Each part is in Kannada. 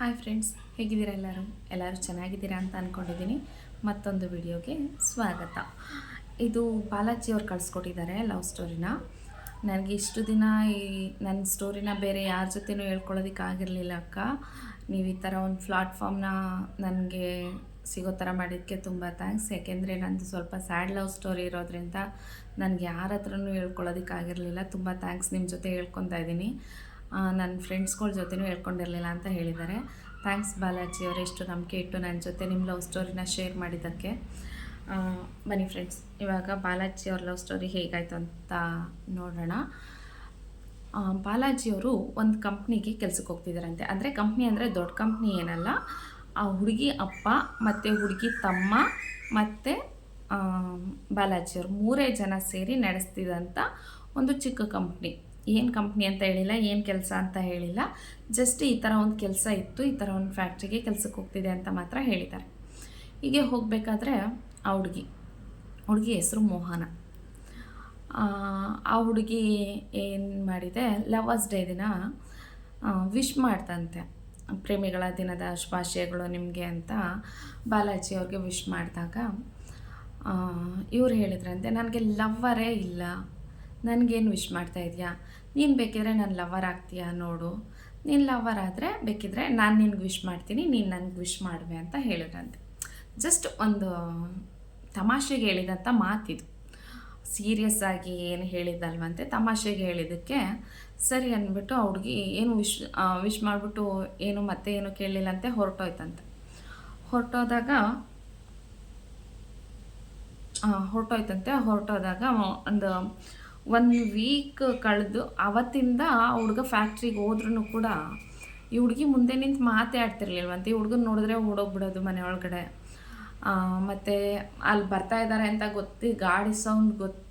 ಹಾಯ್ ಫ್ರೆಂಡ್ಸ್, ಹೇಗಿದ್ದೀರಾ ಎಲ್ಲರೂ? ಎಲ್ಲರೂ ಚೆನ್ನಾಗಿದ್ದೀರಾ ಅಂತ ಅಂದ್ಕೊಂಡಿದ್ದೀನಿ ಮತ್ತೊಂದು ವಿಡಿಯೋಗೆ ಸ್ವಾಗತ. ಇದು ಬಾಲಾಜಿ ಅವ್ರು ಕಳಿಸ್ಕೊಟ್ಟಿದ್ದಾರೆ ಲವ್ ಸ್ಟೋರಿನ. ನನಗೆ ಇಷ್ಟು ದಿನ ಈ ನನ್ನ ಸ್ಟೋರಿನ ಬೇರೆ ಯಾರ ಜೊತೆನೂ ಹೇಳ್ಕೊಳ್ಳೋದಕ್ಕಾಗಿರಲಿಲ್ಲ ಅಕ್ಕ. ನೀವು ಈ ಥರ ಒಂದು ಪ್ಲಾಟ್ಫಾರ್ಮ್ನ ನನಗೆ ಸಿಗೋ ಥರ ಮಾಡಿದ್ದಕ್ಕೆ ತುಂಬ ಥ್ಯಾಂಕ್ಸ್. ಯಾಕೆಂದರೆ ನಂದು ಸ್ವಲ್ಪ ಸ್ಯಾಡ್ ಲವ್ ಸ್ಟೋರಿ ಇರೋದ್ರಿಂದ ನನಗೆ ಯಾರ ಹತ್ರನೂ ಹೇಳ್ಕೊಳ್ಳೋದಕ್ಕಾಗಿರಲಿಲ್ಲ. ತುಂಬ ಥ್ಯಾಂಕ್ಸ್ ನಿಮ್ಮ ಜೊತೆ ಹೇಳ್ಕೊತಾ ಇದ್ದೀನಿ. ನನ್ನ ಫ್ರೆಂಡ್ಸ್ಗಳ ಜೊತೆನೂ ಹೇಳ್ಕೊಂಡಿರಲಿಲ್ಲ ಅಂತ ಹೇಳಿದ್ದಾರೆ. ಥ್ಯಾಂಕ್ಸ್ ಬಾಲಾಜಿ ಅವರು ಎಷ್ಟು ನಂಬಿಕೆ ಇಟ್ಟು ನನ್ನ ಜೊತೆ ನಿಮ್ಮ ಲವ್ ಸ್ಟೋರಿನ ಶೇರ್ ಮಾಡಿದ್ದಕ್ಕೆ. ಬನ್ನಿ ಫ್ರೆಂಡ್ಸ್ ಇವಾಗ ಬಾಲಾಜಿ ಅವ್ರ ಲವ್ ಸ್ಟೋರಿ ಹೇಗಾಯಿತು ಅಂತ ನೋಡೋಣ. ಬಾಲಾಜಿಯವರು ಒಂದು ಕಂಪ್ನಿಗೆ ಕೆಲ್ಸಕ್ಕೆ ಹೋಗ್ತಿದ್ದಾರಂತೆ ಅಂದರೆ ಕಂಪ್ನಿ ಅಂದರೆ ದೊಡ್ಡ ಕಂಪ್ನಿ ಏನಲ್ಲ, ಆ ಹುಡುಗಿ ಅಪ್ಪ ಮತ್ತು ಹುಡುಗಿ ತಮ್ಮ ಮತ್ತು ಬಾಲಾಜಿಯವರು ಮೂರೇ ಜನ ಸೇರಿ ನಡೆಸ್ತಿದ್ದಂಥ ಒಂದು ಚಿಕ್ಕ ಕಂಪ್ನಿ ಏನು ಕಂಪ್ನಿ ಅಂತ ಹೇಳಿಲ್ಲ ಏನು ಕೆಲಸ ಅಂತ ಹೇಳಿಲ್ಲ. ಜಸ್ಟ್ ಈ ಥರ ಒಂದು ಕೆಲಸ ಇತ್ತು ಈ ಥರ ಒಂದು ಫ್ಯಾಕ್ಟ್ರಿಗೆ ಕೆಲಸಕ್ಕೆ ಹೋಗ್ತಿದೆ ಅಂತ ಮಾತ್ರ ಹೇಳಿದ್ದಾರೆ. ಹೀಗೆ ಹೋಗಬೇಕಾದ್ರೆ ಆ ಹುಡುಗಿ ಹುಡುಗಿ ಹೆಸರು ಮೋಹನ. ಆ, ಹುಡುಗಿ ಏನು ಮಾಡಿದೆ ಲವರ್ಸ್ ಡೇ ದಿನ ವಿಶ್ ಮಾಡ್ತಂತೆ. ಪ್ರೇಮಿಗಳ ದಿನದ ಶುಭಾಶಯಗಳು ನಿಮಗೆ ಅಂತ ಬಾಲಾಜಿ ಅವ್ರಿಗೆ ವಿಶ್ ಮಾಡಿದಾಗ ಇವ್ರು ಹೇಳಿದ್ರಂತೆ ನನಗೆ ಲವ್ವರೇ ಇಲ್ಲ. ನನಗೇನು ವಿಶ್ ಮಾಡ್ತಾ ಇದೆಯಾ? ನೀನು ಬೇಕಿದ್ರೆ ನಾನು ಲವರ್ ಆಗ್ತೀಯಾ ನೋಡು. ನೀನು ಲವರ್ ಆದರೆ ಬೇಕಿದ್ರೆ ನಾನು ನಿನ್ಗೆ ವಿಶ್ ಮಾಡ್ತೀನಿ, ನೀನು ನನಗೆ ವಿಶ್ ಮಾಡುವೆ ಅಂತ ಹೇಳಿದ್ರಂತೆ. ಜಸ್ಟ್ ಒಂದು ತಮಾಷೆಗೆ ಹೇಳಿದಂಥ ಮಾತಿದು. ಸೀರಿಯಸ್ ಆಗಿ ಏನು ಹೇಳಿದ್ದಲ್ವಂತೆ ತಮಾಷೆಗೆ ಹೇಳಿದ್ದಕ್ಕೆ ಸರಿ ಅಂದ್ಬಿಟ್ಟು ಹುಡುಗಿ ಏನು ವಿಶ್ ವಿಶ್ ಮಾಡಿಬಿಟ್ಟು ಏನು ಮತ್ತೆ ಏನು ಕೇಳಲಿಲ್ಲಂತೆ ಹೊರಟೋಯ್ತಂತೆ. ಹೊರಟೋದಾಗ ಹೊರಟೋಯ್ತಂತೆ. ಹೊರಟೋದಾಗ ಒಂದು ಒಂದು ವೀಕ್ ಕಳೆದು ಅವತ್ತಿಂದ ಆ ಹುಡುಗ ಫ್ಯಾಕ್ಟ್ರಿಗೆ ಹೋದ್ರೂ ಕೂಡ ಈ ಹುಡುಗಿ ಮುಂದೆ ನಿಂತು ಮಾತೇ ಆಡ್ತಿರ್ಲಿಲ್ವಂತೆ ಈ ಹುಡುಗನ ನೋಡಿದ್ರೆ ಓಡೋಗ್ಬಿಡೋದು ಮನೆ ಒಳಗಡೆ. ಮತ್ತು ಅಲ್ಲಿ ಬರ್ತಾ ಇದ್ದಾರೆ ಅಂತ ಗೊತ್ತಿ ಗಾಡಿ ಸೌಂಡ್ ಗೊತ್ತು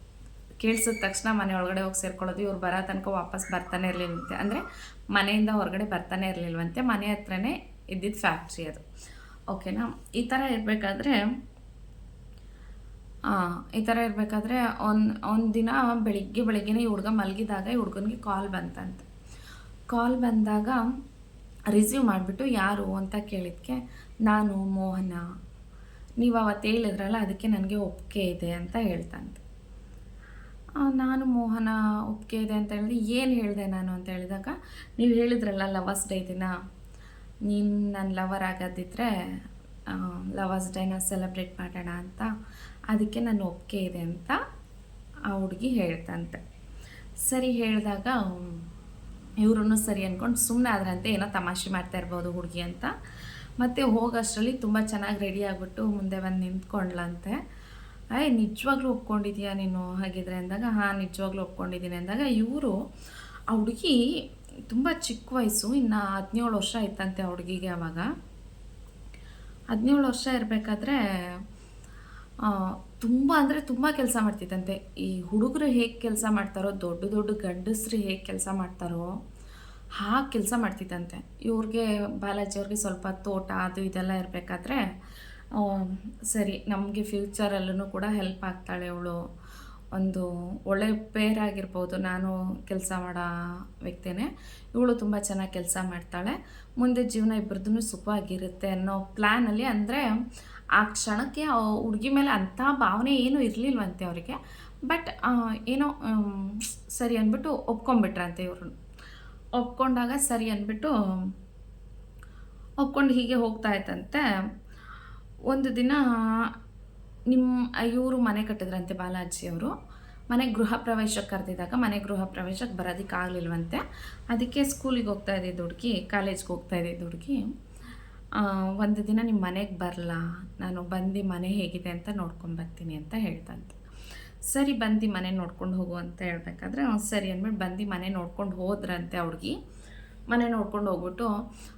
ಕೇಳಿಸಿದ ತಕ್ಷಣ ಮನೆ ಒಳಗಡೆ ಹೋಗಿ ಸೇರ್ಕೊಳ್ಳೋದು. ಇವ್ರು ಬರೋ ತನಕ ವಾಪಸ್ ಬರ್ತಾನೆ ಇರಲಿಲ್ವಂತೆ. ಅಂದರೆ ಮನೆಯಿಂದ ಹೊರಗಡೆ ಬರ್ತಾನೆ ಇರಲಿಲ್ವಂತೆ. ಮನೆ ಹತ್ರನೇ ಇದ್ದಿದ್ದು ಫ್ಯಾಕ್ಟ್ರಿ ಅದು. ಓಕೆನಾ ಈ ಥರ ಇರಬೇಕಾದ್ರೆ ಈ ಥರ ಇರಬೇಕಾದ್ರೆ ಒಂದು ಒಂದು ದಿನ ಬೆಳಿಗ್ಗೆ, ಬೆಳಿಗ್ಗೆನೇ ಈ ಹುಡುಗ ಮಲಗಿದಾಗ ಈ ಹುಡುಗನಿಗೆ ಕಾಲ್ ಬಂತಂತೆ. ಕಾಲ್ ಬಂದಾಗ ರಿಸೀವ್ ಮಾಡಿಬಿಟ್ಟು ಯಾರು ಅಂತ ಕೇಳಿದ್ಕೆ, ನಾನು ಮೋಹನ. ನೀವು ಅವತ್ತು ಹೇಳಿದ್ರಲ್ಲ, ಅದಕ್ಕೆ ನನಗೆ ಒಪ್ಪಿಗೆ ಇದೆ ಅಂತ ಹೇಳ್ತಂತೆ. ನಾನು ಮೋಹನ, ಒಪ್ಪಿಗೆ ಇದೆ ಅಂತ ಏನು ಹೇಳಿದೆ ನಾನು? ಅಂತ ಹೇಳಿದಾಗ, ನೀವು ಹೇಳಿದ್ರಲ್ಲ ಲವರ್ಸ್ ಡೇ ದಿನ. ನೀನು ನನ್ನ ಲವರ್ ಆಗೋದಿದ್ರೆ ಲವರ್ಸ್ ಡೇನ ಸೆಲೆಬ್ರೇಟ್ ಮಾಡೋಣ ಅಂತ. ಅದಕ್ಕೆ ನಾನು ಒಪ್ಪಿಗೆ ಇದೆ ಅಂತ ಆ ಹುಡುಗಿ ಹೇಳ್ತಂತೆ. ಸರಿ ಹೇಳಿದಾಗ ಇವ್ರೂ ಸರಿ ಅಂದ್ಕೊಂಡು ಸುಮ್ಮನೆ ಆದ್ರಂತೆ ಏನೋ ತಮಾಷೆ ಮಾಡ್ತಾ ಇರ್ಬೋದು ಹುಡುಗಿ ಅಂತ. ಮತ್ತು ಹೋಗೋಷ್ಟರಲ್ಲಿ ತುಂಬ ಚೆನ್ನಾಗಿ ರೆಡಿ ಆಗಿಬಿಟ್ಟು ಮುಂದೆ ಬಂದು ನಿಂತ್ಕೊಂಡ್ಲಂತೆ. ಅಯ್ಯ ನಿಜವಾಗ್ಲೂ ಒಪ್ಕೊಂಡಿದ್ಯಾ ನೀನು ಹಾಗಿದ್ರೆ ಅಂದಾಗ, ಹಾಂ, ನಿಜವಾಗ್ಲೂ ಒಪ್ಕೊಂಡಿದ್ದೀನಿ ಅಂದಾಗ ಇವರು ಆ ಹುಡುಗಿ ತುಂಬ ಚಿಕ್ಕ ವಯಸ್ಸು, ಇನ್ನು ಹದಿನೇಳು ವರ್ಷ ಇತ್ತಂತೆ ಆ ಹುಡುಗಿಗೆ ಅವಾಗ. ಹದಿನೇಳು ವರ್ಷ ಇರಬೇಕಾದ್ರೆ ತುಂಬ ಅಂದರೆ ತುಂಬ ಕೆಲಸ ಮಾಡ್ತಿತ್ತಂತೆ ಈ ಹುಡುಗರು ಹೇಗೆ ಕೆಲಸ ಮಾಡ್ತಾರೋ, ದೊಡ್ಡ ದೊಡ್ಡ ಗಂಡಸ್ರು ಹೇಗೆ ಕೆಲಸ ಮಾಡ್ತಾರೋ, ಹಾಗೆ ಕೆಲಸ ಮಾಡ್ತಿತ್ತಂತೆ ಇವ್ರಿಗೆ ಬಾಲಾಜಿ ಅವ್ರಿಗೆ ಸ್ವಲ್ಪ ತೋಟ ಅದು ಇದೆಲ್ಲ ಇರಬೇಕಾದ್ರೆ ಸರಿ, ನಮಗೆ ಫ್ಯೂಚರಲ್ಲೂ ಕೂಡ ಹೆಲ್ಪ್ ಆಗ್ತಾಳೆ ಇವಳು ಒಂದು ಒಳ್ಳೆ ಪೇರ್ ಆಗಿರ್ಬೋದು, ನಾನು ಕೆಲಸ ಮಾಡೋ ವ್ಯಕ್ತಿನೇ. ಇವಳು ತುಂಬ ಚೆನ್ನಾಗಿ ಕೆಲಸ ಮಾಡ್ತಾಳೆ. ಮುಂದೆ ಜೀವನ ಇಬ್ಬರದ್ದು ಸುಖವಾಗಿರುತ್ತೆ ಅನ್ನೋ ಪ್ಲ್ಯಾನಲ್ಲಿ ಅಂದರೆ ಆ ಕ್ಷಣಕ್ಕೆ ಹುಡುಗಿ ಮೇಲೆ ಅಂಥ ಭಾವನೆ ಏನೂ ಇರಲಿಲ್ವಂತೆ ಅವರಿಗೆ. ಬಟ್ ಏನೋ ಸರಿ ಅಂದ್ಬಿಟ್ಟು ಒಪ್ಕೊಂಡ್ಬಿಟ್ರಂತೆ ಇವರು ಒಪ್ಕೊಂಡಾಗ ಸರಿ ಅಂದ್ಬಿಟ್ಟು, ಒಪ್ಕೊಂಡು ಹೀಗೆ ಹೋಗ್ತಾ ಇತ್ತಂತೆ ಒಂದು ದಿನ ನಿಮ್ಮ ಇವರು ಮನೆ ಕಟ್ಟಿದ್ರಂತೆ ಬಾಲಾಜಿಯವರು. ಮನೆ ಗೃಹ ಪ್ರವೇಶಕ್ಕೆ ಕರೆದಿದ್ದಾಗ ಮನೆ ಗೃಹ ಪ್ರವೇಶಕ್ಕೆ ಬರೋದಕ್ಕೆ ಆಗಲಿಲ್ವಂತೆ ಅದಕ್ಕೆ ಸ್ಕೂಲಿಗೆ ಹೋಗ್ತಾ ಇದ್ದಿದ್ದು ಹುಡುಗಿ ಕಾಲೇಜ್ಗೆ ಹೋಗ್ತಾ ಇದ್ದಿದ್ದು ಹುಡುಗಿ ಒಂದು ದಿನ ನಿಮ್ಮ ಮನೆಗೆ ಬರಲಾ? ನಾನು ಬಂದು ಮನೆ ಹೇಗಿದೆ ಅಂತ ನೋಡ್ಕೊಂಡು ಬರ್ತೀನಿ ಅಂತ ಹೇಳ್ತಂತೆ. ಸರಿ, ಬಂದು ಮನೆ ನೋಡ್ಕೊಂಡು ಹೋಗು ಅಂತ ಹೇಳ್ಬೇಕಾದ್ರೆ ಸರಿ ಅಂದ್ಬಿಟ್ಟು ಬಂದು ಮನೆ ನೋಡ್ಕೊಂಡು ಹೋದ್ರಂತೆ ಅವ್ರಿಗೆ. ಮನೆ ನೋಡ್ಕೊಂಡು ಹೋಗ್ಬಿಟ್ಟು,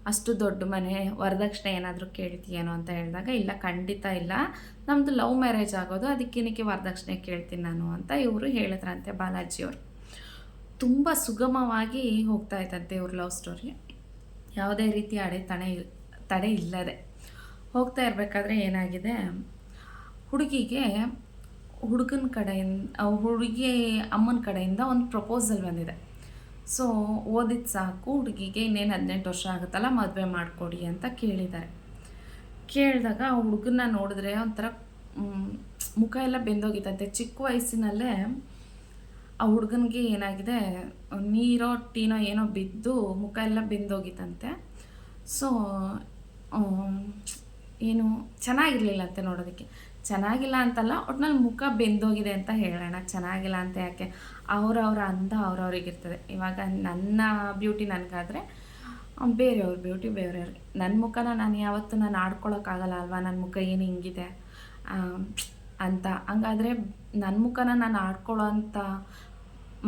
ಅಷ್ಟು ದೊಡ್ಡ ಮನೆ, ವರದಕ್ಷಿಣೆ ಏನಾದರೂ ಕೇಳ್ತೀಯೇನೋ ಅಂತ ಹೇಳಿದಾಗ, ಇಲ್ಲ, ಖಂಡಿತ ಇಲ್ಲ. ನಮ್ಮದು ಲವ್ ಮ್ಯಾರೇಜ್ ಆಗೋದು, ಅದಕ್ಕೇನಕ್ಕೆ ವರದಕ್ಷಿಣೆ ಕೇಳ್ತೀನಿ ನಾನು ಅಂತ ಇವರು ಹೇಳಿದ್ರಂತೆ ಬಾಲಾಜಿಯವರು. ತುಂಬ ಸುಗಮವಾಗಿ ಹೋಗ್ತಾ ಇತ್ತಂತೆ ಇವ್ರ ಲವ್ ಸ್ಟೋರಿ. ಯಾವುದೇ ರೀತಿ ಅಡೆತಡೆ ತಡೆ ಇಲ್ಲದೆ ಹೋಗ್ತಾ ಇರಬೇಕಾದ್ರೆ ಏನಾಗಿದೆ? ಹುಡುಗಿಗೆ ಹುಡುಗನ ಕಡೆಯಿಂದ, ಹುಡುಗಿ ಅಮ್ಮನ ಕಡೆಯಿಂದ ಒಂದು ಪ್ರಪೋಸಲ್ ಬಂದಿದೆ. ಸೊ ಓದಿದ್ದು ಸಾಕು, ಹುಡುಗಿಗೆ ಇನ್ನೇನು ಹದಿನೆಂಟು ವರ್ಷ ಆಗುತ್ತಲ್ಲ, ಮದುವೆ ಮಾಡಿಕೊಡಿ ಅಂತ ಕೇಳಿದ್ದಾರೆ. ಕೇಳಿದಾಗ ಆ ಹುಡುಗನ್ನ ನೋಡಿದ್ರೆ ಒಂಥರ ಮುಖ ಎಲ್ಲ ಬೆಂದೋಗಿತ್ತಂತೆ. ಚಿಕ್ಕ ವಯಸ್ಸಿನಲ್ಲೇ ಆ ಹುಡುಗನಿಗೆ ಏನಾಗಿದೆ? ನೀರೋ, ಟೀನೋ ಏನೋ ಬಿದ್ದು ಮುಖ ಎಲ್ಲ ಬೆಂದೋಗಿತ್ತಂತೆ. ಸೊ ಏನು ಚೆನ್ನಾಗಿರ್ಲಿಲ್ಲ ಅಂತೆ ನೋಡೋದಕ್ಕೆ. ಚೆನ್ನಾಗಿಲ್ಲ ಅಂತಲ್ಲ, ಒಟ್ನಲ್ಲಿ ಮುಖ ಬೆಂದೋಗಿದೆ ಅಂತ ಹೇಳೋಣ. ಚೆನ್ನಾಗಿಲ್ಲ ಅಂತ ಯಾಕೆ? ಅವ್ರವ್ರ ಅಂದ ಅವ್ರವ್ರಿಗಿರ್ತದೆ. ಇವಾಗ ನನ್ನ ಬ್ಯೂಟಿ ನನಗಾದರೆ ಬೇರೆಯವ್ರ ಬ್ಯೂಟಿ ಬೇರೆಯವ್ರಿಗೆ ನನ್ನ ಮುಖನ ನಾನು ಯಾವತ್ತೂ ನಾನು ಆಡ್ಕೊಳೋಕ್ಕಾಗಲ್ಲ ಅಲ್ವಾ? ನನ್ನ ಮುಖ ಏನು ಹಿಂಗಿದೆ? ಅಂತ. ಹಂಗಾದರೆ ನನ್ನ ಮುಖನ ನಾನು ಆಡ್ಕೊಳ್ಳೋ ಅಂಥ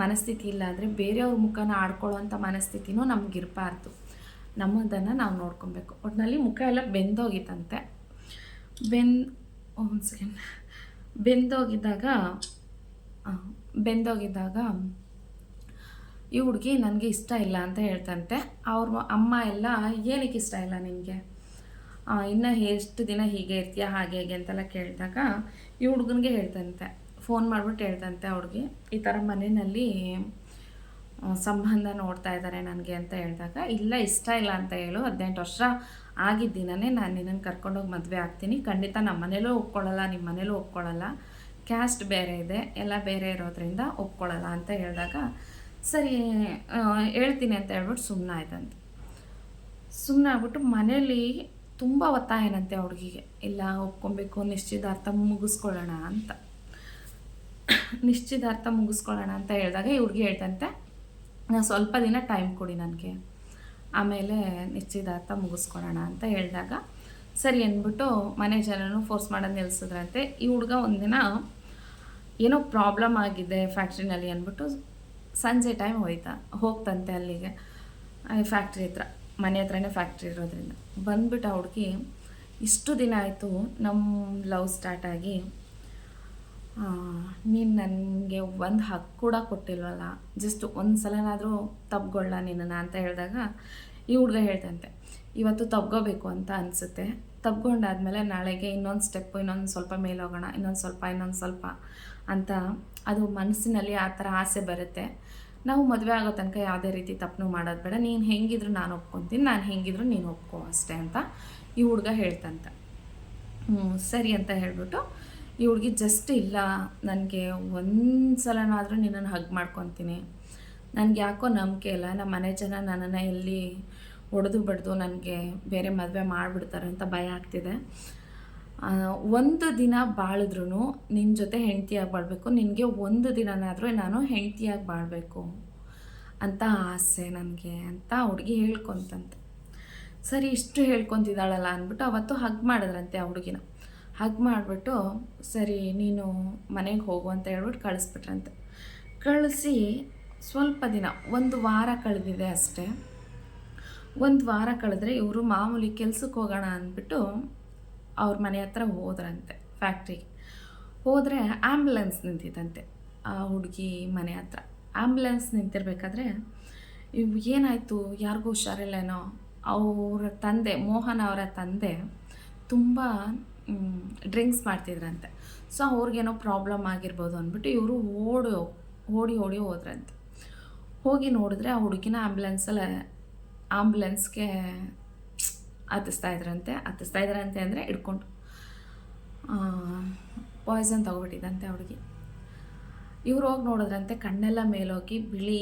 ಮನಸ್ಥಿತಿ ಇಲ್ಲ ಆದರೆ ಬೇರೆಯವ್ರ ಮುಖನ ಆಡ್ಕೊಳ್ಳೋ ಅಂಥ ಮನಸ್ಥಿತಿನೂ ನಮಗಿರಬಾರ್ದು. ನಮ್ಮದನ್ನು ನಾವು ನೋಡ್ಕೊಬೇಕು. ಒಟ್ಟಿನಲ್ಲಿ ಮುಖ ಎಲ್ಲ ಬೆಂದೋಗಿತ್ತಂತೆ. ಬೆಂದ್ ಒಂದು ಸೆಕೆಂಡ್ ಬೆಂದೋಗಿದ್ದಾಗ ಬೆಂದೋಗಿದ್ದಾಗ ಈ ಹುಡುಗಿ ನನಗೆ ಇಷ್ಟ ಇಲ್ಲ ಅಂತ ಹೇಳ್ತಂತೆ. ಅವ್ರ ಅಮ್ಮ ಎಲ್ಲ, ಏನಕ್ಕೆ ಇಷ್ಟ ಇಲ್ಲ ನಿನಗೆ? ಇನ್ನು ಎಷ್ಟು ದಿನ ಹೀಗೆ ಇರ್ತೀಯ? ಹಾಗೆ ಹೇಗೆ ಅಂತೆಲ್ಲ ಕೇಳಿದಾಗ ಈ ಹುಡುಗನಿಗೆ ಹೇಳ್ತಂತೆ. ಫೋನ್ ಮಾಡಿಬಿಟ್ಟು ಹೇಳ್ತಂತೆ ಅವ್ರಿಗೆ ಈ ಥರ ಮನೆಯಲ್ಲಿ ಸಂಬಂಧ ನೋಡ್ತಾ ಇದ್ದಾರೆ ನನಗೆ ಅಂತ ಹೇಳಿದಾಗ, ಇಲ್ಲ, ಇಷ್ಟ ಇಲ್ಲ ಅಂತ ಹೇಳು. ಹದಿನೆಂಟು ವರ್ಷ ಆಗಿದ್ದ ದಿನನೇ ನಾನು ನಿನ್ನನ್ನು ಕರ್ಕೊಂಡೋಗಿ ಮದುವೆ ಆಗ್ತೀನಿ. ಖಂಡಿತ ನಮ್ಮ ಮನೇಲೂ ಒಪ್ಕೊಳ್ಳಲ್ಲ ನಿಮ್ಮ ಮನೇಲೂ ಒಪ್ಕೊಳ್ಳಲ್ಲ. ಕ್ಯಾಸ್ಟ್ ಬೇರೆ ಇದೆ. ಎಲ್ಲ ಬೇರೆ ಇರೋದ್ರಿಂದ ಒಪ್ಕೊಳ್ಳಲ್ಲ ಅಂತ ಹೇಳಿದಾಗ, ಸರಿ ಹೇಳ್ತೀನಿ ಅಂತ ಹೇಳ್ಬಿಟ್ಟು ಸುಮ್ಮನೆ ಆಯ್ತಂತೆ ಸುಮ್ಮನೆ ಆಗ್ಬಿಟ್ಟು ಮನೇಲಿ ತುಂಬ ಒತ್ತಾಯನಂತೆ ಹುಡುಗಿಗೆ. ಇಲ್ಲ, ಒಪ್ಕೊಬೇಕು. ನಿಶ್ಚಿತಾರ್ಥ ಮುಗಿಸ್ಕೊಳ್ಳೋಣ ಅಂತ. ನಿಶ್ಚಿತಾರ್ಥ ಮುಗಿಸ್ಕೊಳ್ಳೋಣ ಅಂತ ಹೇಳಿದಾಗ ಈ ಹುಡುಗಿ ಹೇಳ್ತಂತೆ ನಾನು ಸ್ವಲ್ಪ ದಿನ ಟೈಮ್ ಕೊಡಿ ನನಗೆ. ಆಮೇಲೆ ನಿಶ್ಚಿತಾರ್ಥ ಮುಗಿಸ್ಕೊಳ್ಳೋಣ ಅಂತ ಹೇಳಿದಾಗ, ಸರಿ ಅಂದ್ಬಿಟ್ಟು ಮನೆ ಜನನು ಫೋರ್ಸ್ ಮಾಡೋದು ನಿಲ್ಲಿಸಿದ್ರಂತೆ ಈ ಹುಡುಗ ಒಂದಿನ ಏನೋ ಪ್ರಾಬ್ಲಮ್ ಆಗಿದೆ ಫ್ಯಾಕ್ಟ್ರಿನಲ್ಲಿ ಅಂದ್ಬಿಟ್ಟು ಸಂಜೆ ಟೈಮ್ ಹೋಯ್ತಾ, ಹೋಗ್ತಂತೆ ಅಲ್ಲಿಗೆ. ಫ್ಯಾಕ್ಟ್ರಿ ಹತ್ರ, ಮನೆ ಹತ್ರನೇ ಫ್ಯಾಕ್ಟ್ರಿ ಇರೋದ್ರಿಂದ. ಬಂದ್ಬಿಟ್ಟು ಆ ಹುಡುಗಿ, ಇಷ್ಟು ದಿನ ಆಯಿತು ನಮ್ಮ ಲವ್ ಸ್ಟಾರ್ಟ್ ಆಗಿ ನೀನು ನನಗೆ ಒಂದು ಹಕ್ಕು ಕೂಡ ಕೊಟ್ಟಿಲ್ವಲ್ಲ ಜಸ್ಟ್ ಒಂದು ಸಲನಾದರೂ ತಪ್ಗೊಳ್ಳ ನಿನ್ನನ್ನು ಅಂತ ಹೇಳಿದಾಗ ಈ ಹುಡುಗ ಹೇಳ್ತಂತೆ, ಇವತ್ತು ತಪ್ಗೋಬೇಕು ಅಂತ ಅನಿಸುತ್ತೆ, ತಪ್ಗೊಂಡಾದ್ಮೇಲೆ ನಾಳೆಗೆ ಇನ್ನೊಂದು ಸ್ಟೆಪ್ಪು ಇನ್ನೊಂದು ಸ್ವಲ್ಪ ಮೇಲೆ ಹೋಗೋಣ ಇನ್ನೊಂದು ಸ್ವಲ್ಪ ಇನ್ನೊಂದು ಸ್ವಲ್ಪ ಅಂತ ಅದು ಮನಸ್ಸಿನಲ್ಲಿ ಆ ಥರ ಆಸೆ ಬರುತ್ತೆ. ನಾವು ಮದುವೆ ಆಗೋ ತನಕ ಯಾವುದೇ ರೀತಿ ತಪ್ಪು ಮಾಡೋದು ಬೇಡ, ನೀನು ಹೆಂಗಿದ್ರು ನಾನು ಒಪ್ಕೊತೀನಿ, ನಾನು ಹೆಂಗಿದ್ರು ನೀನು ಒಪ್ಕೋ ಅಷ್ಟೇ ಅಂತ ಈ ಹುಡುಗ ಹೇಳ್ತಂತೆ. ಸರಿ ಅಂತ ಹೇಳ್ಬಿಟ್ಟು ಈ ಹುಡುಗಿ ಜಸ್ಟ್ ಇಲ್ಲ. ನನಗೆ ಒಂದು ಸಲನಾದರೂ ನಿನ್ನನ್ನು ಹಗ್ ಮಾಡ್ಕೊತೀನಿ. ನನಗೆ ಯಾಕೋ ನಂಬಿಕೆ ಇಲ್ಲ. ನಮ್ಮ ಮನೆ ಜನ ನನ್ನನ್ನು ಎಲ್ಲಿ ಒಡೆದು ಬಡ್ದು ನನಗೆ ಬೇರೆ ಮದುವೆ ಮಾಡಿಬಿಡ್ತಾರೆ ಅಂತ ಭಯ ಆಗ್ತಿದೆ. ಒಂದು ದಿನ ಬಾಳಿದ್ರೂ ನಿನ್ನ ಜೊತೆ ಹೆಂಡ್ತಿಯಾಗಿ ಬಾಳಬೇಕು. ನಿನಗೆ ಒಂದು ದಿನನಾದರೂ ನಾನು ಹೆಂಡ್ತಿಯಾಗಿ ಬಾಳಬೇಕು ಅಂತ ಆಸೆ ನನಗೆ ಅಂತ ಹುಡುಗಿ ಹೇಳ್ಕೊತಂತೆ. ಸರಿ, ಇಷ್ಟು ಹೇಳ್ಕೊತಿದ್ದಾಳಲ್ಲ ಅಂದ್ಬಿಟ್ಟು ಅವತ್ತು ಹಗ್ ಮಾಡಿದ್ರಂತೆ ಆ ಹುಡುಗಿನ. ಹಗ್ ಮಾಡಿಬಿಟ್ಟು, ಸರಿ, ನೀನು ಮನೆಗೆ ಹೋಗು ಅಂತ ಹೇಳ್ಬಿಟ್ಟು ಕಳಿಸ್ಬಿಟ್ರಂತೆ. ಕಳಿಸಿ ಸ್ವಲ್ಪ ದಿನ, ಒಂದು ವಾರ ಕಳೆದಿದೆ ಅಷ್ಟೇ. ಒಂದು ವಾರ ಕಳೆದ್ರೆ ಇವರು ಮಾಮೂಲಿ ಕೆಲ್ಸಕ್ಕೆ ಹೋಗೋಣ ಅಂದ್ಬಿಟ್ಟು ಅವ್ರ ಮನೆ ಹತ್ರ ಹೋದ್ರಂತೆ ಫ್ಯಾಕ್ಟ್ರಿಗೆ ಹೋದರೆ ಆ್ಯಂಬುಲೆನ್ಸ್ ನಿಂತಿದ್ದಂತೆ ಆ ಹುಡುಗಿ ಮನೆ ಹತ್ರ. ಆ್ಯಂಬುಲೆನ್ಸ್ ನಿಂತಿರ್ಬೇಕಾದ್ರೆ, ಇವು ಏನಾಯಿತು? ಯಾರಿಗೂ ಹುಷಾರಿಲ್ಲೇನೋ? ಅವರ ತಂದೆ, ಮೋಹನ್ ಅವರ ತಂದೆ ತುಂಬ ಡ್ರಿಂಕ್ಸ್ ಮಾಡ್ತಿದ್ರಂತೆ. ಸೊ ಅವ್ರಿಗೇನೋ ಪ್ರಾಬ್ಲಮ್ ಆಗಿರ್ಬೋದು ಅಂದ್ಬಿಟ್ಟು ಇವರು ಓಡಿ ಓಡಿ ಓಡಿ ಹೋದ್ರಂತೆ. ಹೋಗಿ ನೋಡಿದ್ರೆ ಆ ಹುಡುಗಿನ ಆ್ಯಂಬುಲೆನ್ಸಲ್ಲಿ ಆಂಬುಲೆನ್ಸ್ಗೆ ಹತ್ತಿಸ್ತಾ ಇದ್ರಂತೆ. ಹತ್ತಿಸ್ತಾ ಇದ್ರಂತೆ ಅಂದರೆ ಇಟ್ಕೊಂಡು ಪಾಯ್ಸನ್ ತೊಗೊಬಿಟ್ಟಿದಂತೆ ಹುಡುಗಿ. ಇವ್ರು ಹೋಗಿ ನೋಡಿದ್ರಂತೆ ಕಣ್ಣೆಲ್ಲ ಮೇಲೋಗಿ ಬಿಳಿ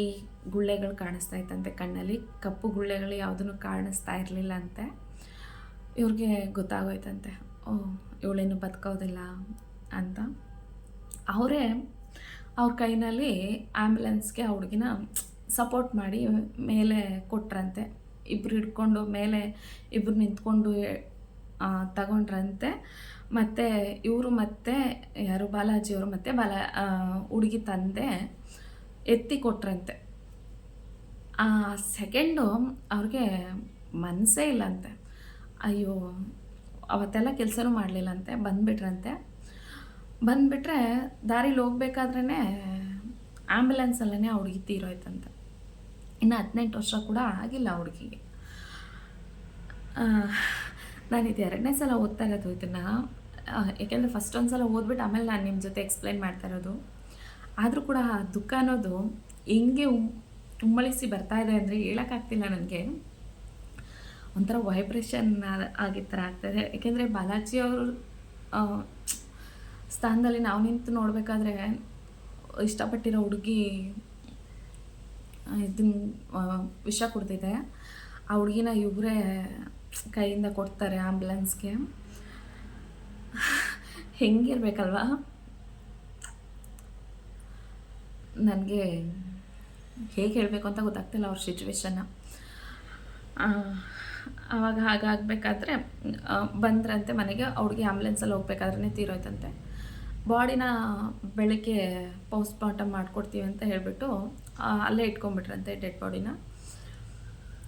ಗುಳ್ಳೆಗಳು ಕಾಣಿಸ್ತಾ ಇತ್ತಂತೆ ಕಣ್ಣಲ್ಲಿ. ಕಪ್ಪು ಗುಳ್ಳೆಗಳು ಯಾವುದನ್ನು ಕಾಣಿಸ್ತಾ ಇರಲಿಲ್ಲ ಅಂತೆ. ಇವ್ರಿಗೆ ಗೊತ್ತಾಗೋಯ್ತಂತೆ. ಓ, ಇವಳೇನು ಬದುಕೋದಿಲ್ಲ ಅಂತ. ಅವರೇ ಅವ್ರ ಕೈನಲ್ಲಿ ಆ್ಯಂಬುಲೆನ್ಸ್ಗೆ ಆ ಹುಡುಗಿನ ಸಪೋರ್ಟ್ ಮಾಡಿ ಮೇಲೆ ಕೊಟ್ರಂತೆ. ಇಬ್ಬರು ಹಿಡ್ಕೊಂಡು ಮೇಲೆ ಇಬ್ಬರು ನಿಂತ್ಕೊಂಡು ತಗೊಂಡ್ರಂತೆ. ಮತ್ತು ಇವರು ಮತ್ತೆ ಯಾರು? ಬಾಲಾಜಿಯವರು ಮತ್ತು ಬಾಲ ಹುಡುಗಿ ತಂದೆ ಎತ್ತಿ ಕೊಟ್ರಂತೆ. ಆ ಸೆಕೆಂಡು ಅವ್ರಿಗೆ ಮನಸ್ಸೇ ಇಲ್ಲಂತೆ. ಅಯ್ಯೋ ಅವತ್ತೆಲ್ಲ ಕೆಲಸನೂ ಮಾಡಲಿಲ್ಲಂತೆ, ಬಂದುಬಿಟ್ರಂತೆ. ಬಂದುಬಿಟ್ರೆ ದಾರಿಲಿ ಹೋಗ್ಬೇಕಾದ್ರೇ ಆ್ಯಂಬುಲೆನ್ಸಲ್ಲೇ ಆ ಹುಡುಗಿ ತೀರೋಯ್ತಂತೆ ಇನ್ನು ಹದಿನೆಂಟು ವರ್ಷ ಕೂಡ ಆಗಿಲ್ಲ ಹುಡುಗಿಗೆ. ನಾನು ಇದು ಎರಡನೇ ಸಲ ಓದ್ತಾ ಇರೋದು ಇದನ್ನು. ಯಾಕೆಂದರೆ ಫಸ್ಟ್ ಒಂದು ಸಲ ಓದ್ಬಿಟ್ಟು ಆಮೇಲೆ ನಾನು ನಿಮ್ಮ ಜೊತೆ ಎಕ್ಸ್ಪ್ಲೈನ್ ಮಾಡ್ತಾ ಇರೋದು. ಆದರೂ ಕೂಡ ಆ ದುಃಖ ಅನ್ನೋದು ಹೆಂಗೆ ಉಮ್- ಉಮ್ಮಳಿಸಿ ಬರ್ತಾ ಇದೆ ಅಂದರೆ ಹೇಳೋಕ್ಕಾಗ್ತಿಲ್ಲ ನನಗೆ. ಒಂಥರ ವೈಬ್ರೇಷನ್ ಆಗಿದ್ದ ಥರ ಆಗ್ತಾಯಿದೆ ಏಕೆಂದರೆ ಬಾಲಾಜಿ ಅವರು ಸ್ಥಾನದಲ್ಲಿ ನಾವು ನಿಂತು ನೋಡಬೇಕಾದ್ರೆ ಇಷ್ಟಪಟ್ಟಿರೋ ಹುಡುಗಿ ಇದನ್ನ ವಿಷ ಕೊಡ್ತಿದೆ ಆ ಹುಡುಗಿನ ಇವರೇ ಕೈಯಿಂದ ಕೊಡ್ತಾರೆ ಆ್ಯಂಬುಲೆನ್ಸ್ಗೆ ಹೆಂಗಿರ್ಬೇಕಲ್ವಾ? ನನಗೆ ಹೇಗೆ ಹೇಳಬೇಕು ಅಂತ ಗೊತ್ತಾಗ್ತಿಲ್ಲ ಅವ್ರ ಸಿಚುವೇಶನ್ನ ಆವಾಗ ಹಾಗಾಗಬೇಕಾದ್ರೆ ಬಂದ್ರಂತೆ ಮನೆಗೆ, ಅವ್ರಿಗೆ ಆ್ಯಂಬುಲೆನ್ಸಲ್ಲಿ ಹೋಗ್ಬೇಕಾದ್ರೆ ತೀರೋಯ್ತಂತೆ. ಬಾಡಿನ ಬೆಳಗ್ಗೆ ಪೋಸ್ಟ್ ಮಾರ್ಟಮ್ ಮಾಡಿಕೊಡ್ತೀವಿ ಅಂತ ಹೇಳಿಬಿಟ್ಟು ಅಲ್ಲೇ ಇಟ್ಕೊಂಡ್ಬಿಟ್ರಂತೆ ಡೆಡ್ ಬಾಡಿನ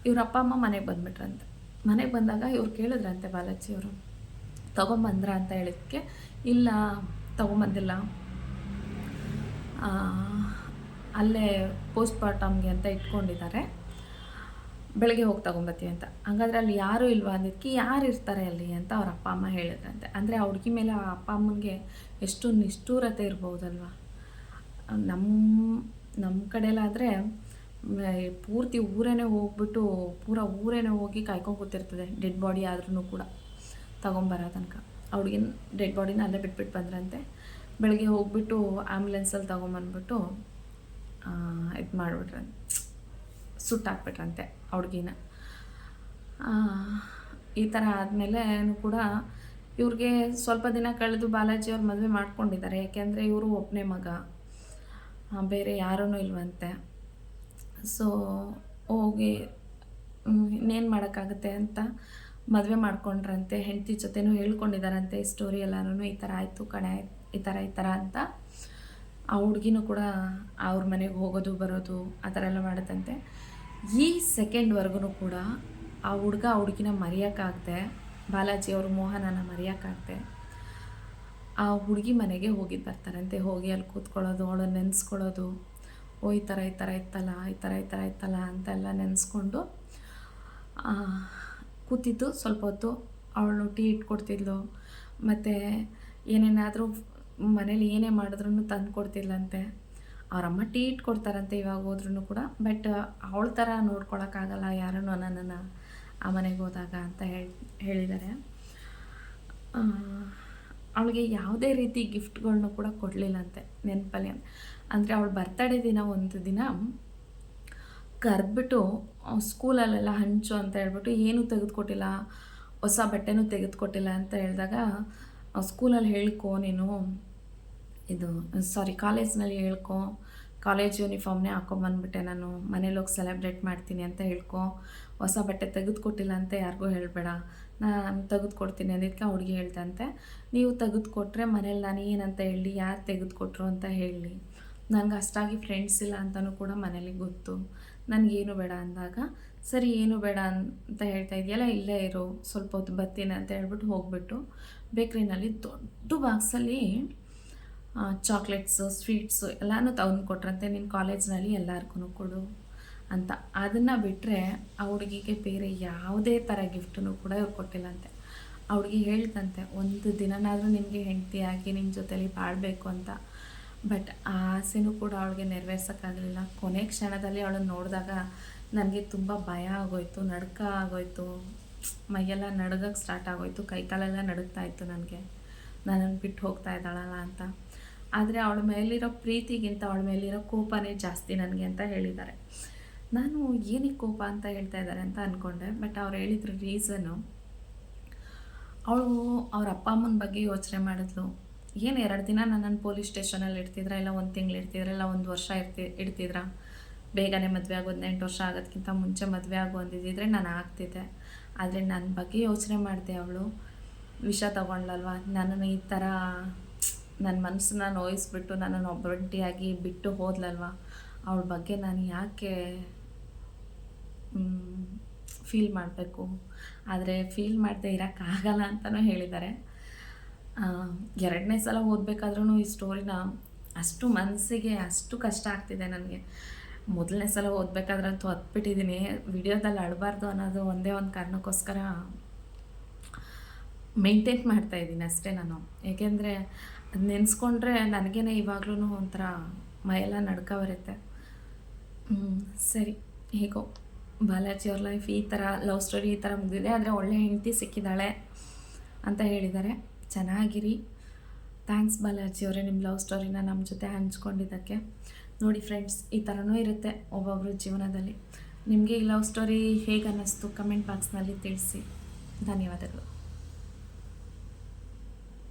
ಇವ್ರ ಅಪ್ಪ, ಅಮ್ಮ ಮನೆಗೆ ಬಂದ್ಬಿಟ್ರಂತೆ. ಮನೆಗೆ ಬಂದಾಗ ಇವ್ರು ಕೇಳಿದ್ರಂತೆ ಬಾಲಾಜಿಯವರು ತೊಗೊಂಬಂದ್ರ ಅಂತ ಹೇಳಿದ್ಕೆ? ಇಲ್ಲ, ತೊಗೊಂಬಂದಿಲ್ಲ. ಅಲ್ಲೇ ಪೋಸ್ಟ್ ಮಾರ್ಟಮ್ಗೆ ಅಂತ ಇಟ್ಕೊಂಡಿದ್ದಾರೆ. ಬೆಳಗ್ಗೆ ಹೋಗಿ ತೊಗೊಂಬತ್ತೀವಿ ಅಂತ. ಹಂಗಾದ್ರೆ ಅಲ್ಲಿ ಯಾರೂ ಇಲ್ವಾ ಅಂದಿದ್ದಕ್ಕೆ ಯಾರು ಇರ್ತಾರೆ ಅಲ್ಲಿ ಅಂತ ಅವ್ರ ಅಪ್ಪ ಅಮ್ಮ ಹೇಳಿದ್ರಂತೆ. ಅಂದರೆ ಆ ಹುಡುಗಿ ಮೇಲೆ ಆ ಅಪ್ಪ ಅಮ್ಮನಿಗೆ ಎಷ್ಟು ನಿಷ್ಠೂರತೆ ಇರ್ಬೋದಲ್ವ? ನಮ್ಮ ನಮ್ಮ ಕಡೆಯಲ್ಲಾದರೆ ಪೂರ್ತಿ ಊರೇನೆ ಹೋಗ್ಬಿಟ್ಟು ಪೂರ ಊರೇನೇ ಹೋಗಿ ಕಾಯ್ಕೊಂಡು ಕೂತಿರ್ತದೆ, ಡೆಡ್ ಬಾಡಿ ಆದ್ರೂ ಕೂಡ ತಗೊಂಬರೋ ತನಕ. ಅವ್ಳಿಗಿನ ಡೆಡ್ ಬಾಡಿನ ಅಲ್ಲೇ ಬಿಟ್ಬಿಟ್ಟು ಬಂದ್ರಂತೆ. ಬೆಳಗ್ಗೆ ಹೋಗ್ಬಿಟ್ಟು ಆ್ಯಂಬುಲೆನ್ಸಲ್ಲಿ ತಗೊಂಬಂದ್ಬಿಟ್ಟು ಇದು ಮಾಡಿಬಿಟ್ರಂತೆ ಸುಟ್ಟಾಕ್ಬಿಟ್ರಂತೆ ಹುಡುಗಿನ ಈ ಥರ ಆದಮೇಲೆ ಕೂಡ ಇವ್ರಿಗೆ ಸ್ವಲ್ಪ ದಿನ ಕಳೆದು ಬಾಲಾಜಿ ಅವ್ರು ಮದುವೆ ಮಾಡ್ಕೊಂಡಿದ್ದಾರೆ. ಯಾಕೆಂದರೆ ಇವರು ಒಬ್ಬನೇ ಮಗ. ಬೇರೆ ಯಾರೂ ಇಲ್ವಂತೆ. ಸೊ, ಹೋಗಿ ಇನ್ನೇನು ಮಾಡೋಕ್ಕಾಗುತ್ತೆ ಅಂತ ಮದುವೆ ಮಾಡ್ಕೊಂಡ್ರಂತೆ. ಹೆಂಡತಿ ಜೊತೆನೂ ಹೇಳ್ಕೊಂಡಿದ್ದಾರಂತೆ ಈ ಸ್ಟೋರಿ ಎಲ್ಲರೂ ಈ ಥರ ಆಯಿತು ಕಣೆ, ಈ ಥರ ಈ ಥರ ಅಂತ. ಆ ಹುಡುಗಿನೂ ಕೂಡ ಅವ್ರ ಮನೆಗೆ ಹೋಗೋದು, ಬರೋದು, ಆ ಥರ ಎಲ್ಲ ಮಾಡುತ್ತಂತೆ. ಈ ಸೆಕೆಂಡ್ವರೆಗೂ ಕೂಡ ಆ ಹುಡುಗ ಆ ಹುಡುಗಿನ ಮರೆಯೋಕ್ಕಾಗದೆ, ಬಾಲಾಜಿ ಅವರು ಮೋಹನನ ಮರೆಯೋಕ್ಕಾಗದೆ, ಆ ಹುಡುಗಿ ಮನೆಗೆ ಹೋಗಿ ಬರ್ತಾರಂತೆ. ಹೋಗಿ ಅಲ್ಲಿ ಕೂತ್ಕೊಳ್ಳೋದು ಅವಳು ನೆನೆಸ್ಕೊಳ್ಳೋದು, ಓ, ಈ ಥರ ಈ ಥರ ಇತ್ತಲ್ಲ, ಈ ಥರ ಈ ಥರ ಇತ್ತಲ್ಲ ಅಂತೆಲ್ಲ ನೆನೆಸ್ಕೊಂಡು ಕೂತಿದ್ದು. ಸ್ವಲ್ಪ ಹೊತ್ತು ಅವಳು ಟೀ ಇಟ್ಕೊಡ್ತಿದ್ಲು. ಮತ್ತು ಏನೇನಾದರೂ ಮನೇಲಿ ಏನೇ ಮಾಡಿದ್ರೂ ತಂದು ಕೊಡ್ತಿಲ್ಲಂತೆ ಅವರಮ್ಮ ಟೀ ಇಟ್ಕೊಡ್ತಾರಂತೆ ಇವಾಗ ಹೋದ್ರೂ ಕೂಡ. ಬಟ್ ಅವಳ ಥರ ನೋಡ್ಕೊಳಕ್ಕಾಗಲ್ಲ ಯಾರನ್ನು ನನ್ನನ್ನು ಆ ಮನೆಗೆ ಹೋದಾಗ ಅಂತ ಹೇಳಿ ಹೇಳಿದ್ದಾರೆ ಅವಳಿಗೆ ಯಾವುದೇ ರೀತಿ ಗಿಫ್ಟ್ಗಳನ್ನೂ ಕೂಡ ಕೊಡಲಿಲ್ಲಂತೆ, ನೆನಪಲ್ಲಿ. ಅಂದರೆ ಅವಳು ಬರ್ತಡೇ ದಿನ ಒಂದು ದಿನ ಕರೆದ್ಬಿಟ್ಟು ಸ್ಕೂಲಲ್ಲೆಲ್ಲ ಹಂಚು ಅಂತ ಹೇಳ್ಬಿಟ್ಟು ಏನೂ ತೆಗೆದುಕೊಟ್ಟಿಲ್ಲ, ಹೊಸ ಬಟ್ಟೆನೂ ತೆಗೆದುಕೊಟ್ಟಿಲ್ಲ ಅಂತ ಹೇಳಿದಾಗ ಸ್ಕೂಲಲ್ಲಿ ಹೇಳ್ಕೊ ನೀನು ಇದು ಸಾರಿ ಕಾಲೇಜ್ನಲ್ಲಿ ಹೇಳ್ಕೊ ಕಾಲೇಜ್ ಯೂನಿಫಾರ್ಮ್ನೇ ಹಾಕೊಂಬಂದ್ಬಿಟ್ಟೆ ನಾನು. ಮನೇಲಿ ಹೋಗಿ ಸೆಲೆಬ್ರೇಟ್ ಮಾಡ್ತೀನಿ ಅಂತ ಹೇಳ್ಕೊ. ಹೊಸ ಬಟ್ಟೆ ತೆಗೆದುಕೊಟ್ಟಿಲ್ಲ ಅಂತ ಯಾರಿಗೂ ಹೇಳಬೇಡ. ನಾನು ತೆಗೆದುಕೊಡ್ತೀನಿ ಅದಕ್ಕೆ ಹುಡುಗಿ ಹೇಳ್ತಂತೆ ನೀವು ತೆಗೆದುಕೊಟ್ರೆ ಮನೇಲಿ ನಾನು ಏನಂತ ಹೇಳಿ, ಯಾರು ತೆಗೆದುಕೊಟ್ರು ಅಂತ ಹೇಳಿ. ನನಗೆ ಅಷ್ಟಾಗಿ ಫ್ರೆಂಡ್ಸ್ ಇಲ್ಲ ಅಂತಲೂ ಕೂಡ ಮನೇಲಿ ಗೊತ್ತು. ನನಗೇನು ಬೇಡ ಅಂದಾಗ, ಸರಿ, ಏನು ಬೇಡ ಅಂತ ಹೇಳ್ತಾ ಇದೆಯಲ್ಲ, ಇಲ್ಲೇ ಇರು. ಸ್ವಲ್ಪ ಹೊತ್ತು ಬರ್ತೀನಿ ಅಂತ ಹೇಳ್ಬಿಟ್ಟು ಹೋಗ್ಬಿಟ್ಟು ಬೇಕ್ರಿನಲ್ಲಿ ದೊಡ್ಡ ಬಾಕ್ಸಲ್ಲಿ ಚಾಕ್ಲೇಟ್ಸು ಸ್ವೀಟ್ಸು ಎಲ್ಲನೂ ತಗೊಂಡು ಕೊಟ್ರಂತೆ ನಿನ್ನ ಕಾಲೇಜ್ನಲ್ಲಿ ಎಲ್ಲರಿಗೂ ಕೊಡು ಅಂತ. ಅದನ್ನು ಬಿಟ್ಟರೆ ಆ ಹುಡುಗಿಗೆ ಬೇರೆ ಯಾವುದೇ ಥರ ಗಿಫ್ಟನ್ನು ಕೂಡ ಇವ್ರು ಕೊಟ್ಟಿಲ್ಲಂತೆ. ಆ ಹುಡುಗಿ ಹೇಳ್ತಂತೆ, ಒಂದು ದಿನನಾದರೂ ನಿಮಗೆ ಹೆಂಡತಿಯಾಗಿ ನಿಮ್ಮ ಜೊತೆಲಿ ಬಾಳಬೇಕು ಅಂತ. ಬಟ್ ಆ ಆಸೆನೂ ಕೂಡ ಅವಳಿಗೆ ನೆರವೇರ್ಸೋಕ್ಕಾಗಲಿಲ್ಲ. ಕೊನೆ ಕ್ಷಣದಲ್ಲಿ ಅವಳನ್ನು ನೋಡಿದಾಗ ನನಗೆ ತುಂಬ ಭಯ ಆಗೋಯ್ತು, ನಡ್ಕ ಆಗೋಯ್ತು. ಮೈಯೆಲ್ಲ ನಡ್ಗಕ್ಕೆ ಸ್ಟಾರ್ಟ್ ಆಗೋಯ್ತು, ಕೈಕಾಲೆಲ್ಲ ನಡುಗ್ತಾ ಇತ್ತು ನನಗೆ. ನನ್ನನ್ನು ಬಿಟ್ಟು ಹೋಗ್ತಾ ಇದ್ದಾಳಲ್ಲ ಅಂತ. ಆದರೆ ಅವಳ ಮೇಲಿರೋ ಪ್ರೀತಿಗಿಂತ ಅವಳ ಮೇಲಿರೋ ಕೋಪನೇ ಜಾಸ್ತಿ ನನಗೆ ಅಂತ ಹೇಳಿದ್ದಾರೆ. ನಾನು ಏನಕ್ಕೆ ಕೋಪ ಅಂತ ಹೇಳ್ತಾ ಇದ್ದಾರೆ ಅಂತ ಅಂದ್ಕೊಂಡೆ ಬಟ್ ಅವ್ರು ಹೇಳಿದ್ರು ರೀಸನ್ನು ಅವಳು ಅವ್ರ ಅಪ್ಪ ಅಮ್ಮನ ಬಗ್ಗೆ ಯೋಚನೆ ಮಾಡಿದ್ಲು. ಏನು ಎರಡು ದಿನ ನನ್ನನ್ನು ಪೊಲೀಸ್ ಸ್ಟೇಷನಲ್ಲಿ ಇಡ್ತಿದ್ರ, ಇಲ್ಲ ಒಂದು ತಿಂಗಳು ಇಡ್ತಿದ್ರ, ಇಲ್ಲ ಒಂದು ವರ್ಷ ಇರ್ತಿ, ಇಡ್ತಿದ್ರ? ಬೇಗನೆ ಮದುವೆ ಆಗೋದು ಹದಿನೆಂಟು ವರ್ಷ ಆಗೋದಕ್ಕಿಂತ ಮುಂಚೆ ಮದುವೆ ಆಗೋ ಅಂದಿದ್ದಿದ್ರೆ ನಾನು ಆಗ್ತಿದ್ದೆ. ಆದರೆ ನನ್ನ ಬಗ್ಗೆ ಯೋಚನೆ ಮಾಡಿದೆ ಅವಳು. ವಿಷ ತಗೊಂಡ್ಲಲ್ವ ನನ್ನನ್ನು ಈ ಥರ ನನ್ನ ಮನಸ್ಸನ್ನ ನೋಯಿಸ್ಬಿಟ್ಟು ನನ್ನನ್ನು ಒಬ್ಬರೊಂಟಿಯಾಗಿ ಬಿಟ್ಟು ಹೋದ್ಲಲ್ವ? ಅವಳ ಬಗ್ಗೆ ನಾನು ಯಾಕೆ ಫೀಲ್ ಮಾಡಬೇಕು? ಆದರೆ ಫೀಲ್ ಮಾಡದೆ ಇರೋಕ್ಕಾಗಲ್ಲ ಅಂತಲೂ ಹೇಳಿದ್ದಾರೆ. ಎರಡನೇ ಸಲ ಓದಬೇಕಾದ್ರೂ ಈ ಸ್ಟೋರಿನ ಅಷ್ಟು ಮನಸ್ಸಿಗೆ ಅಷ್ಟು ಕಷ್ಟ ಆಗ್ತಿದೆ ನನಗೆ. ಮೊದಲನೇ ಸಲ ಓದಬೇಕಾದ್ರಂತೂ ಹತ್ಬಿಟ್ಟಿದ್ದೀನಿ ವಿಡಿಯೋದಲ್ಲಿ ಅಳಬಾರ್ದು ಅನ್ನೋದು ಒಂದೇ ಒಂದು ಕಾರಣಕ್ಕೋಸ್ಕರ ಮೇಂಟೈನ್ ಮಾಡ್ತಾ ಇದ್ದೀನಿ ಅಷ್ಟೇ ನಾನು. ಏಕೆಂದರೆ ಅದು ನೆನೆಸ್ಕೊಂಡ್ರೆ ನನಗೇನೆ ಇವಾಗ್ಲೂ ಒಂಥರ ಮೈಯೆಲ್ಲ ನಡ್ಕ ಬರುತ್ತೆ ಸರಿ, ಹೇಗೋ. ಬಾಲಾಜಿ ಅವ್ರ ಲೈಫ್ ಈ ಥರ ಲವ್ ಸ್ಟೋರಿ ಈ ಥರ ಮುಗಿದಿದೆ, ಆದರೆ ಒಳ್ಳೆ ಹೆಂಡತಿ ಸಿಕ್ಕಿದ್ದಾಳೆ ಅಂತ ಹೇಳಿದ್ದಾರೆ. ಚೆನ್ನಾಗಿರಿ. ಥ್ಯಾಂಕ್ಸ್ ಬಾಲಾಜಿ ಅವರೇ ನಿಮ್ಮ ಲವ್ ಸ್ಟೋರಿನ ನಮ್ಮ ಜೊತೆ ಹಂಚ್ಕೊಂಡಿದ್ದಕ್ಕೆ. ನೋಡಿ ಫ್ರೆಂಡ್ಸ್ ಈ ಥರನೂ ಇರುತ್ತೆ ಒಬ್ಬೊಬ್ಬರ ಜೀವನದಲ್ಲಿ. ನಿಮಗೆ ಈ ಲವ್ ಸ್ಟೋರಿ ಹೇಗೆ ಅನ್ನಿಸ್ತು ಕಮೆಂಟ್ ಬಾಕ್ಸ್ನಲ್ಲಿ ತಿಳಿಸಿ. ಧನ್ಯವಾದಗಳು.